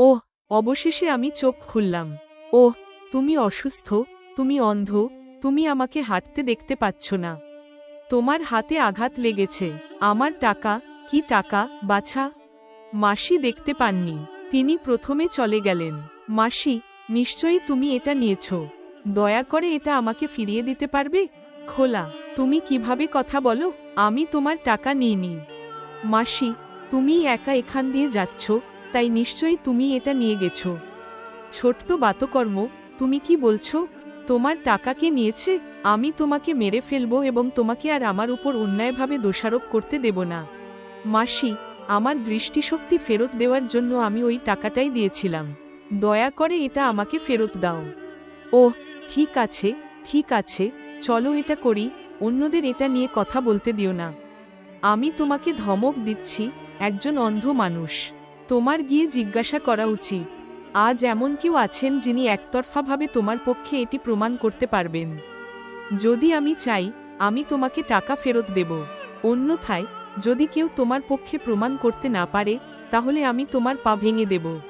ওহ, অবশেষে আমি চোখ খুললাম। ওহ, তুমি অসুস্থ, তুমি অন্ধ, তুমি আমাকে হাঁটতে দেখতে পাচ্ছ না। তোমার হাতে আঘাত লেগেছে। আমার টাকা, কি টাকা, বাছা? মাসি দেখতে পাননি। তিনি প্রথমে চলে গেলেন। মাসি, নিশ্চয়ই তুমি এটা নিয়েছ। দয়া করে এটা আমাকে ফিরিয়ে দিতে পারবে? খোলা, তুমি কীভাবে কথা বলো? আমি তোমার টাকা নিইনি। মাসি, তুমি একা এখান দিয়ে যাচ্ছ? তাই নিশ্চয়ই তুমি এটা নিয়ে গেছো। ছোট্ট বাতকর্ম, তুমি কি বলছো? তোমার টাকা কে নিয়েছে? আমি তোমাকে মেরে ফেলব এবং তোমাকে আর আমার উপর অন্যায়ভাবে দোষারোপ করতে দেব না। মাসি, আমার দৃষ্টিশক্তি ফেরত দেওয়ার জন্য আমি ওই টাকাটাই দিয়েছিলাম। দয়া করে এটা আমাকে ফেরত দাও। ও ঠিক আছে ঠিক আছে, চলো এটা করি, অন্যদের এটা নিয়ে কথা বলতে দিও না। আমি তোমাকে ধমক দিচ্ছি, একজন অন্ধ মানুষ। তোমার গিয়ে জিজ্ঞাসা করা উচিত। আজ এমন কেউ আছেন যিনি একতরফাভাবে তোমার পক্ষে এটি প্রমাণ করতে পারবেন। যদি আমি চাই, আমি তোমাকে টাকা ফেরত দেব। অন্যথায়, যদি কেউ তোমার পক্ষে প্রমাণ করতে না পারে, তাহলে আমি তোমার পা ভেঙে দেব।